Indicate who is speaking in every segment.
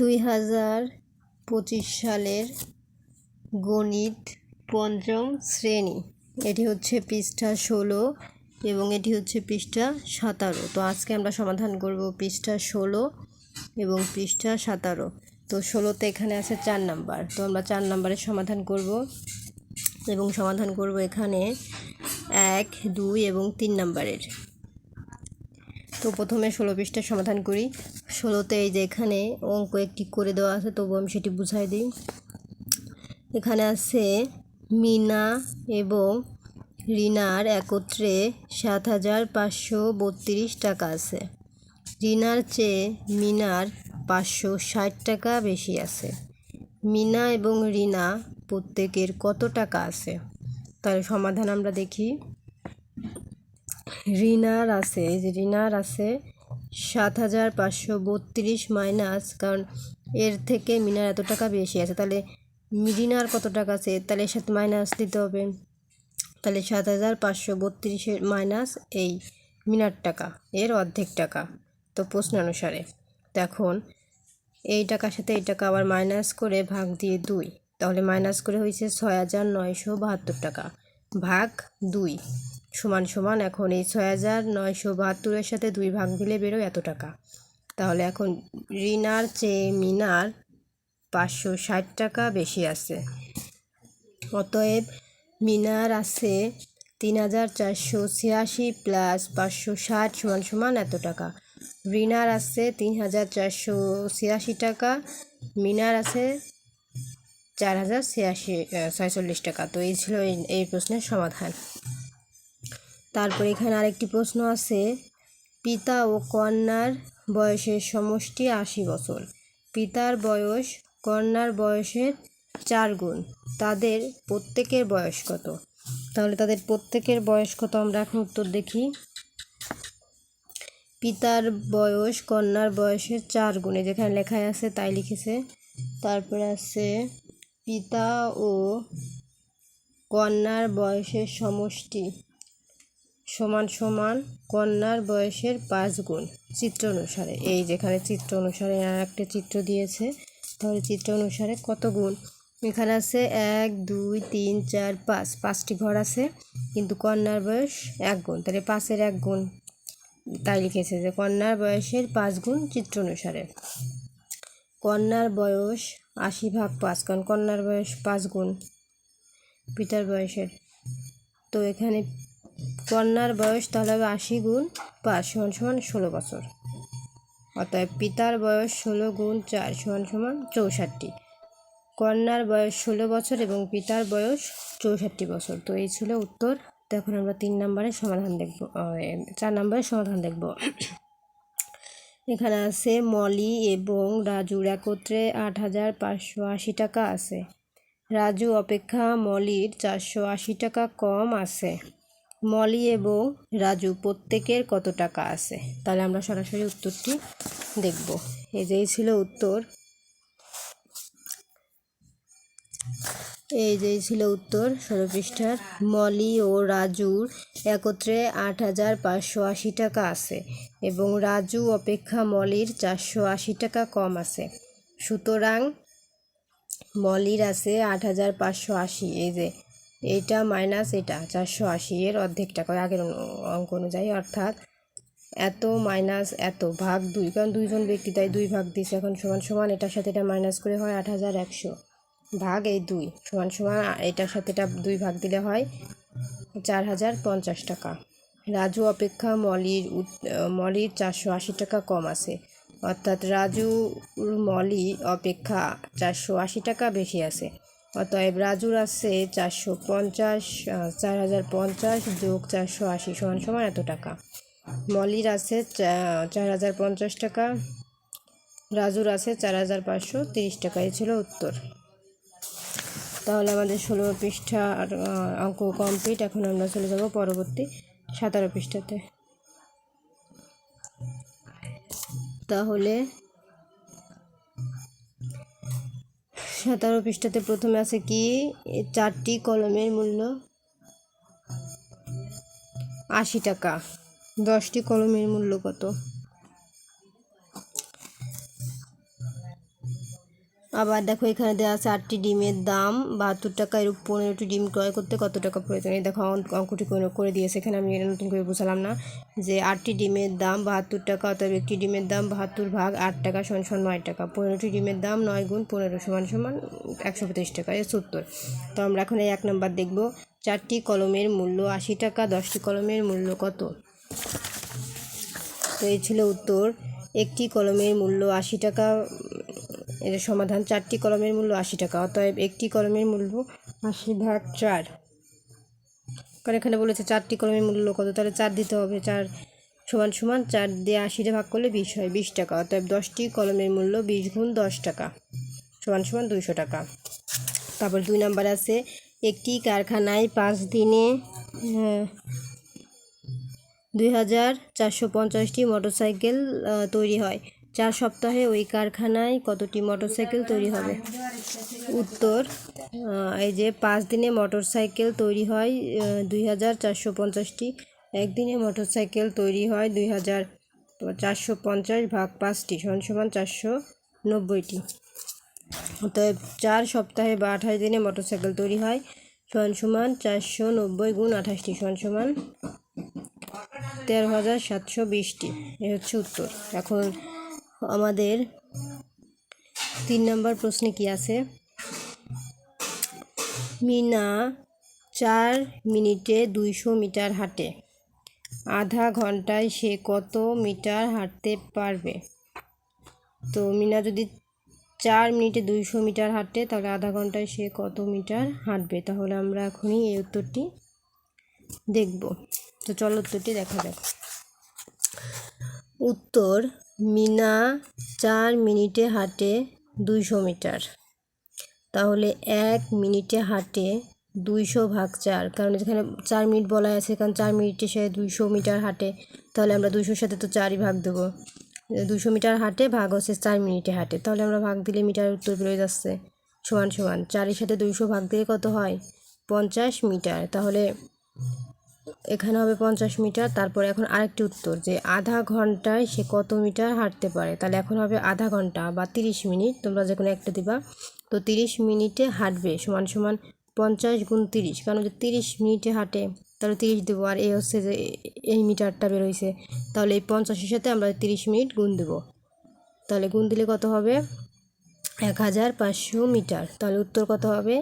Speaker 1: দুই হাজার পঁচিশ সালের গণিত পঞ্চম শ্রেণি। এটি হচ্ছে পৃষ্ঠা ষোলো এবং এটি হচ্ছে পৃষ্ঠা সাতারো। তো আজকে আমরা সমাধান করব পৃষ্ঠা ষোলো এবং পৃষ্ঠা সাতারো। তো ষোলোতে এখানে আছে চার নাম্বার। তো আমরা চার নাম্বারের সমাধান করব এবং সমাধান করব এখানে এক, দুই এবং তিন নাম্বারের। তো প্রথমে ষোলো পৃষ্ঠার সমাধান করি। ষোলোতে এই যে এখানে অঙ্ক একটি করে দেওয়া আছে, তবু আমি সেটি বুঝাই দিই। এখানে আছে মিনা এবং রিনার একত্রে সাত হাজার পাঁচশো বত্রিশ টাকা আছে। রিনার চেয়ে মিনার পাঁচশো ষাট টাকা বেশি আছে। মিনা এবং রিনা প্রত্যেকের কত টাকা আছে? তার সমাধান আমরা দেখি। রিনার আছে, এই যে রিনার আছে সাত হাজার পাঁচশো বত্রিশ মাইনাস, কারণ এর থেকে মিনার এত টাকা বেশি আছে। তাহলে রিনার কত টাকা আছে? তাহলে সাথে মাইনাস দিতে হবে। তাহলে সাত হাজার পাঁচশো বত্রিশের মাইনাস এই মিনার টাকা, এর অর্ধেক টাকা। তো প্রশ্ন অনুসারে এখন এই টাকার সাথে এই টাকা আবার মাইনাস করে ভাগ দিয়ে দুই, তাহলে মাইনাস করে হয়েছে ছয় হাজার নয়শো বাহাত্তর টাকা। ভাগ দুই সমান সমান এখন এই ছয় হাজার নয়শো বাহাত্তরের সাথে দুই ভাগ দিলে বেরোয় এত টাকা। তাহলে এখন রিনার চেয়ে মিনার পাঁচশো ষাট টাকা বেশি আছে। অতএব মিনার আছে তিন হাজার চারশো ছিয়াশি প্লাস পাঁচশো ষাট সমান সমান এত টাকা। রিনার আছে তিন হাজার চারশো ছিয়াশি টাকা, মিনার আছে চার হাজার ছিয়াশি ছয়চল্লিশ টাকা। তো এই ছিল এই- এই প্রশ্নের সমাধান। তারপর এখানে আরেকটি প্রশ্ন আছে। পিতা ও কন্যার বয়সের সমষ্টি আশি বছর। পিতার বয়স কন্যার বয়সের চার গুণ। তাদের প্রত্যেকের বয়স কত? তাহলে তাদের প্রত্যেকের বয়স কত? আমরা এখন উত্তর দেখি। পিতার বয়স কন্যার বয়সের চার গুণে। যেখানে লেখায় আছে, তাই লিখেছে। তারপরে আছে, পিতা ও কন্যার বয়সের সমষ্টি সমান সমান কন্যার বয়সের পাঁচ গুণ চিত্র অনুসারে। এই যেখানে চিত্র অনুসারে আর একটা চিত্র দিয়েছে, তাহলে চিত্র অনুসারে কত গুণ? এখানে আছে এক, দুই, তিন, চার, পাঁচ। পাঁচটি ঘর আছে, কিন্তু কন্যার বয়স এক গুণ। তাহলে পাঁচের এক গুণ। তাই লিখেছে যে কন্যার বয়সের পাঁচ গুণ চিত্র অনুসারে। কন্যার বয়স আশি ভাগ পাঁচ, কারণ কন্যার বয়স পাঁচ গুণ পিতার বয়সের। তো এখানে কন্যার বয়স তাহলে হবে আশি গুণ পাঁচ সমান সমান ষোলো বছর। অতএব পিতার বয়স ষোলো গুণ চার সমান সমান চৌষট্টি। কন্যার বয়স ষোলো বছর এবং পিতার বয়স চৌষট্টি বছর। তো এই ছিল উত্তর। তো এখন আমরা তিন নম্বরের সমাধান দেখব চার নম্বরের সমাধান দেখব। এখানে আছে মলি এবং রাজুর একত্রে আট হাজার পাঁচশো আশি টাকা আছে। রাজু অপেক্ষা মলির চারশো আশি টাকা কম আছে। মলি এবং রাজু প্রত্যেকের কত টাকা আছে? তাহলে আমরা সরাসরি উত্তরটি দেখব। এই যেই ছিল উত্তর। এই যেই ছিল উত্তর ষোলো পৃষ্ঠার মলি ও রাজুর একত্রে আট হাজার পাঁচশো আশি টাকা আছে এবং রাজু অপেক্ষা মলির চারশো আশি টাকা কম আছে। সুতরাং মলির আছে আট হাজার পাঁচশো আশি। এই যে এইটা মাইনাস এটা চারশো আশি এর অর্ধেক টাকা আগের অঙ্ক অনুযায়ী, অর্থাৎ এত মাইনাস এত ভাগ দুই, কারণ দুইজন ব্যক্তি, তাই দুই ভাগ দিছে, এখন সমান সমান এটার সাথে এটা মাইনাস করে হয় আট হাজার একশো। ভাগ এই দুই, সমান সমান এটার সাথে এটা দুই ভাগ দিলে হয় চার হাজার পঞ্চাশ টাকা। রাজু অপেক্ষা মলির মলির চারশো আশি টাকা কম আছে, অর্থাৎ রাজু মলি অপেক্ষা চারশো আশি টাকা বেশি আছে। অতএব রাজুর আছে চারশো পঞ্চাশ চার হাজার পঞ্চাশ যোগ চারশো আশি সমান সমান এত টাকা। মলির আছে চার হাজার পঞ্চাশ টাকা, রাজুর আছে চার হাজার পাঁচশো তিরিশ টাকা। ছিল উত্তর। তাহলে আমাদের ষোলো পৃষ্ঠা অঙ্ক কমপ্লিট এখন আমরা চলে যাব পরবর্তী সাতারো পৃষ্ঠাতে। তাহলে সাতারো পৃষ্ঠাতে প্রথমে আছে কি? চারটি কলমের মূল্য। আশি টাকা। দশটি কলমের মূল্য কত? আবার দেখো এখানে দেওয়া আছে আটটি ডিমের দাম। বাহাত্তর টাকা এর পনেরোটি ডিম ক্রয় করতে কত টাকা প্রয়োজন? এই দেখো অঙ্ক- অঙ্কটি করে দিয়েছে। এখানে আমি এটা নতুন করে বুঝলাম না যে আটটি ডিমের দাম বাহাত্তর টাকা অতএব একটি ডিমের দাম বাহাত্তর ভাগ আট টাকা সমান সমান নয় টাকা। পনেরোটি ডিমের দাম নয় গুণ পনেরো সমান সমান একশো পঁচিশ টাকা, এর সত্তর। তো আমরা এখন এই এক নম্বর দেখব। চারটি কলমের মূল্য আশি টাকা, দশটি কলমের মূল্য কত? তো এই ছিল উত্তর। একটি কলমের মূল্য আশি টাকা এর সমাধান চারটি কলমের মূল্য আশি টাকা, অতএব একটি কলমের মূল্য আশি ভাগ চার। কারণ এখানে বলেছে চারটি কলমের মূল্য কত? তাহলে চার দিতে হবে, চার সমান সমান চার দিয়ে আশিটা ভাগ করলে বিশ হয়, বিশ টাকা। অতএব দশটি কলমের মূল্য বিশ গুণ দশ টাকা, সমান সমান দুইশো টাকা। তারপর দুই নাম্বার আছে, একটি কারখানায় পাঁচ দিনে দুই হাজার চারশো পঞ্চাশটি মোটরসাইকেল তৈরি হয়। চার সপ্তাহে ওই কারখানায় কতটি মোটরসাইকেল তৈরি হবে? উত্তর এই যে পাঁচ দিনে মোটরসাইকেল তৈরি হয় দুই হাজার চারশো পঞ্চাশটি। একদিনে মোটরসাইকেল তৈরি হয় দুই হাজার চারশো পঞ্চাশ ভাগ পাঁচটি, সমান সমান চারশো নব্বইটি। অতএব চার সপ্তাহে বা আঠাশ দিনে মোটরসাইকেল তৈরি হয়, সমান সমান চারশো নব্বই গুণ আঠাশটি, সমান সমান তেরো হাজার সাতশো বিশটি। এ হচ্ছে উত্তর। এখন আমাদের তিন নম্বর প্রশ্নে কি আছে? মিনা চার মিনিটে দুইশো মিটার হাঁটে। আধা ঘন্টায় সে কত মিটার হাঁটতে পারবে? তো মিনা যদি চার মিনিটে দুইশো মিটার হাঁটে, তাহলে আধা ঘন্টায় সে কত মিটার হাঁটবে? তাহলে আমরা এখনই এই উত্তরটি দেখব। তো চলো উত্তরটি দেখা যাক। উত্তর মিনা চার মিনিটে হাঁটে দুইশো মিটার। তাহলে এক মিনিটে হাঁটে দুইশো ভাগ চার। কারণ এখানে চার মিনিট বলা আছে, কারণ চার মিনিটে সে দুইশো মিটার হাঁটে, তাহলে আমরা দুইশোর সাথে তো চারই ভাগ দেবো। দুশো মিটার হাঁটে ভাগ হচ্ছে চার মিনিটে হাঁটে। তাহলে আমরা ভাগ দিলে মিটার উত্তর বেরোয় যাচ্ছে সমান সমান। চারের সাথে দুইশো ভাগ দিলে কত হয়? পঞ্চাশ মিটার। তাহলে এখানে হবে পঞ্চাশ মিটার, তারপর এখন আরেকটি উত্তর যে আধা ঘন্টায় সে কত মিটার হাঁটতে পারে? তাহলে এখন হবে আধা ঘণ্টা বা তিরিশ মিনিট, তোমরা যে কোনো একটা দিবা। তো তিরিশ মিনিটে হাঁটবে সমান সমান পঞ্চাশ গুণ তিরিশ, কারণ যে তিরিশ মিনিটে হাঁটে, তাহলে তিরিশ দেবো। আর এই হচ্ছে যে এই মিটারটা বেরোইছে, তাহলে এই পঞ্চাশের সাথে আমরা তিরিশ মিনিট গুণ দেবো। তাহলে গুণ দিলে কত হবে? এক হাজার পাঁচশো মিটার। তাহলে উত্তর কত হবে?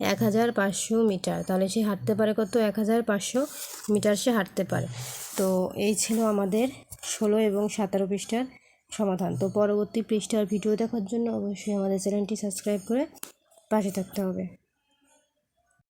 Speaker 1: এক হাজার পাঁচশো মিটার। তাহলে সে হাঁটতে পারে কত? এক হাজার পাঁচশো মিটার সে হাঁটতে পারে। তো এই ছিল আমাদের ষোলো এবং সতেরো পৃষ্ঠার সমাধান। তো পরবর্তী পৃষ্ঠার ভিডিও দেখার জন্য অবশ্যই আমাদের চ্যানেলটি সাবস্ক্রাইব করে পাশে থাকতে হবে।